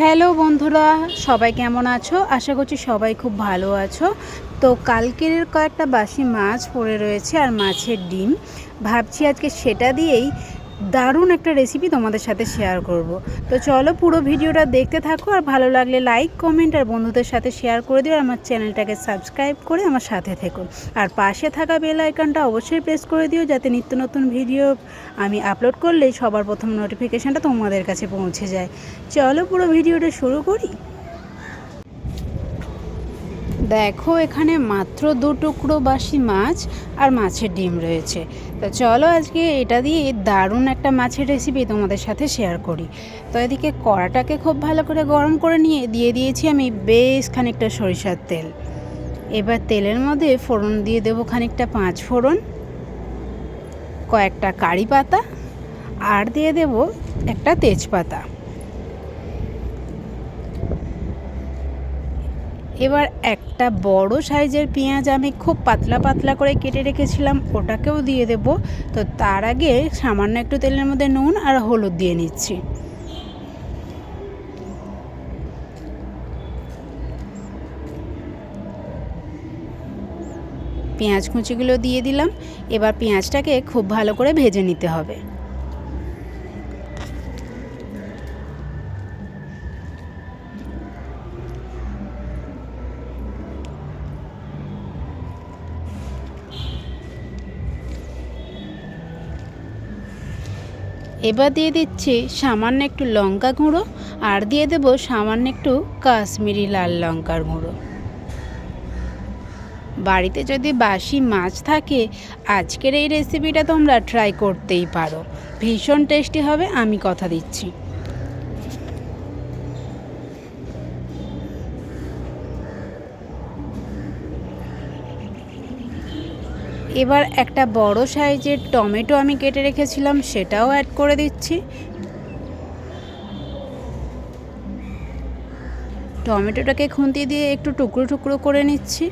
Hello বন্ধুরা, সবাই কেমন আছো? আশা করছি সবাই খুব ভালো আছো। তো কালকের কয়েকটা বাসি মাছ পড়ে রয়েছে আর মাছের ডিম। ভাবছি আজকে সেটা দিয়েই দারুণ একটা রেসিপি তোমাদের সাথে শেয়ার করব। তো চলো পুরো ভিডিওটা দেখতে থাকো আর ভালো লাগলে লাইক কমেন্ট আর বন্ধুদের সাথে শেয়ার করে দিও আর আমার চ্যানেলটাকে সাবস্ক্রাইব করে আমার সাথে থেকো। আর পাশে থাকা বেল আইকনটা অবশ্যই প্রেস করে দিও যাতে নিত্য নতুন ভিডিও আমি আপলোড করলেই সবার প্রথম নোটিফিকেশানটা তোমাদের কাছে পৌঁছে যায়। চলো পুরো ভিডিওটা শুরু করি। দেখো, এখানে মাত্র দু টুকরো বাসি মাছ আর মাছের ডিম রয়েছে। তো চলো আজকে এটা দিয়ে দারুণ একটা মাছের রেসিপি তোমাদের সাথে শেয়ার করি। তো এদিকে কড়াটাকে খুব ভালো করে গরম করে নিয়ে, দিয়ে দিয়েছি আমি বেশ খানিকটা সরিষার তেল। এবার তেলের মধ্যে ফোড়ন দিয়ে দেবো খানিকটা পাঁচ ফোড়ন, কয়েকটা কারি পাতা, আর দিয়ে দেব একটা তেজপাতা। এবার একটা বড় সাইজের পেঁয়াজ আমি খুব পাতলা পাতলা করে কেটে রেখেছিলাম, ওটাকেও দিয়ে দেব। তো তার আগে সামান্য একটু তেলের মধ্যে নুন আর হলুদ দিয়ে নিচ্ছি। পেঁয়াজ কুচিগুলো দিয়ে দিলাম। এবার পেঁয়াজটাকে খুব ভালো করে ভেজে নিতে হবে। এবার দিয়ে দিচ্ছি সামান্য একটু লঙ্কা গুঁড়ো, আর দিয়ে দেব সামান্য একটু কাশ্মীরি লাল লঙ্কার গুঁড়ো। বাড়িতে যদি বাসি মাছ থাকে, আজকের এই রেসিপিটা তোমরা ট্রাই করতেই পারো। ভীষণ টেস্টি হবে, আমি কথা দিচ্ছি। এবার একটা বড় সাইজের টমেটো আমি কেটে রেখেছিলাম, সেটাও অ্যাড করে দিচ্ছি। টমেটোটাকে খুন্তি দিয়ে একটু টুকরো টুকরো করে নিচ্ছি।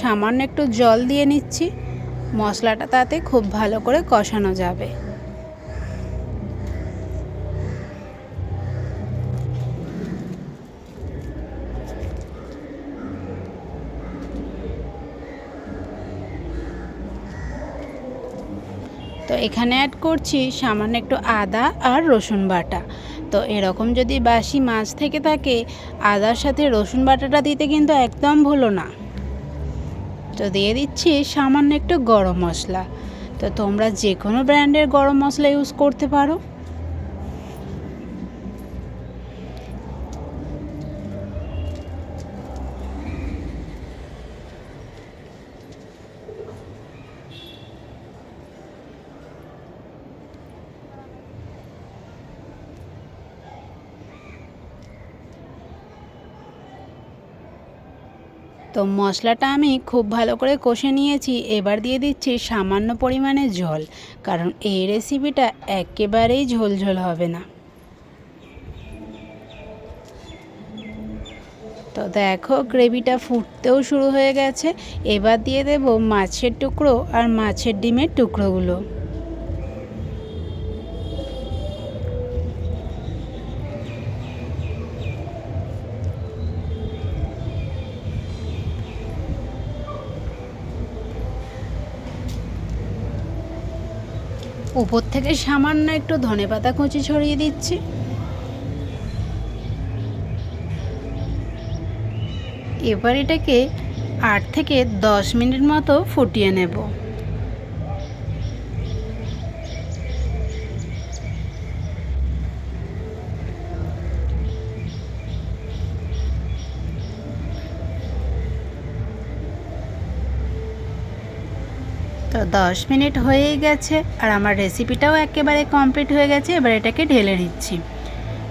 সামান্য একটু জল দিয়ে নিচ্ছি, মশলাটা তাতে খুব ভালো করে কষানো যাবে। তো এখানে অ্যাড করছি সামান্য একটু আদা আর রসুন বাটা। তো এরকম যদি বাসি মাছ থেকে থাকে, আদার সাথে রসুন বাটাটা দিতে কিন্তু একদম ভুলো না। তো দিয়ে দিচ্ছি সামান্য একটু গরম মশলা। তো তোমরা যে কোনো ব্র্যান্ডের গরম মশলা ইউজ করতে পারো। তো মশলাটা আমি খুব ভালো করে কষে নিয়েছি। এবার দিয়ে দিচ্ছি সামান্য পরিমাণে জল, কারণ এই রেসিপিটা একেবারেই ঝোলঝোল হবে না। তো দেখো গ্রেভিটা ফুটতেও শুরু হয়ে গেছে। এবার দিয়ে দেব মাছের টুকরো আর মাছের ডিমের টুকরোগুলো। উপর থেকে সামান্য একটু ধনে পাতা কুচি ছড়িয়ে দিচ্ছি। এবার এটাকে আট থেকে দশ মিনিট মতো ফুটিয়ে নেব। তো দশ মিনিট হয়েই গেছে আর আমার রেসিপিটাও একেবারে কমপ্লিট হয়ে গেছে, এবার এটাকে ঢেলে নিচ্ছি।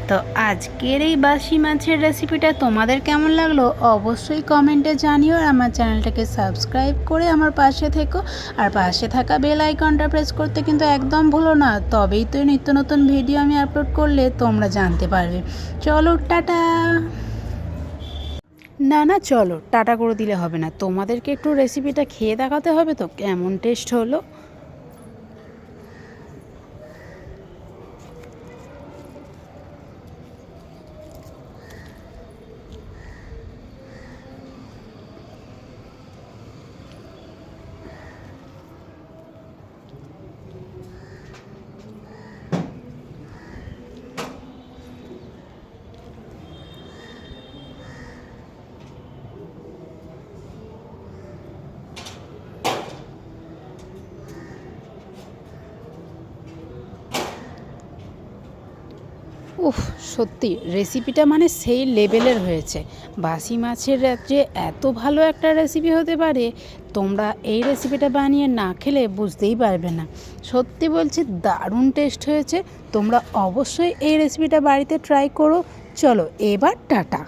তো আজকের এই বাসি মাছের রেসিপিটা তোমাদের কেমন লাগল অবশ্যই কমেন্টে জানিও আর আমার চ্যানেলটাকে সাবস্ক্রাইব করে আমার পাশে থেকো। আর পাশে থাকা বেল আইকনটা প্রেস করতে কিন্তু একদম ভুলো না, তবেই তো নিত্য নতুন ভিডিও আমি আপলোড করলে তোমরা জানতে পারবে। চলো, টাটা! না না, চলো, টাটা করে দিলে হবে না। তোমাদেরকে একটু রেসিপিটা খেয়ে দেখাতে হবে তো? কেমন টেস্ট হলো? উফ, সত্যি রেসিপিটা মানে সেই লেভেলের হয়েছে। বাসি মাছের যে এত ভালো একটা রেসিপি হতে পারে, তোমরা এই রেসিপিটা বানিয়ে না খেলে বুঝতেই পারবে না। সত্যি বলছি, দারুণ টেস্ট হয়েছে। তোমরা অবশ্যই এই রেসিপিটা বাড়িতে ট্রাই করো। চলো, এবার টাটা।